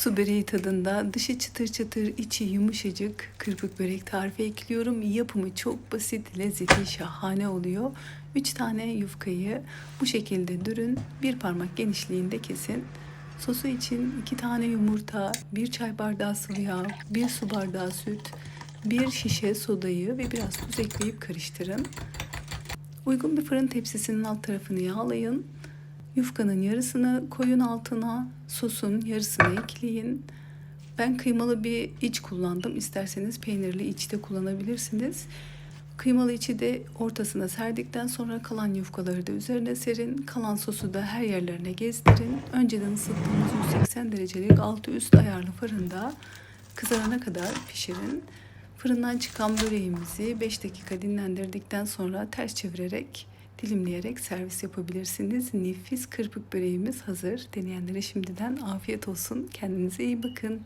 Su böreği tadında dışı çıtır çıtır içi yumuşacık kırpık börek tarifi ekliyorum. Yapımı çok basit, lezzeti şahane oluyor. 3 tane yufkayı bu şekilde dürün bir parmak genişliğinde kesin. Sosu için 2 tane yumurta, 1 çay bardağı sıvı yağ, 1 su bardağı süt, 1 şişe sodayı ve biraz tuz ekleyip karıştırın. Uygun bir fırın tepsisinin alt tarafını yağlayın. Yufkanın yarısını koyun altına, sosun yarısını ekleyin. Ben kıymalı bir iç kullandım. İsterseniz peynirli iç de kullanabilirsiniz. Kıymalı içi de ortasına serdikten sonra kalan yufkaları da üzerine serin. Kalan sosu da her yerlerine gezdirin. Önceden ısıttığımız 180 derecelik altı üst ayarlı fırında kızarana kadar pişirin. Fırından çıkan böreğimizi 5 dakika dinlendirdikten sonra ters çevirerek dilimleyerek servis yapabilirsiniz. Nefis kırpık böreğimiz hazır. Deneyenlere şimdiden afiyet olsun. Kendinize iyi bakın.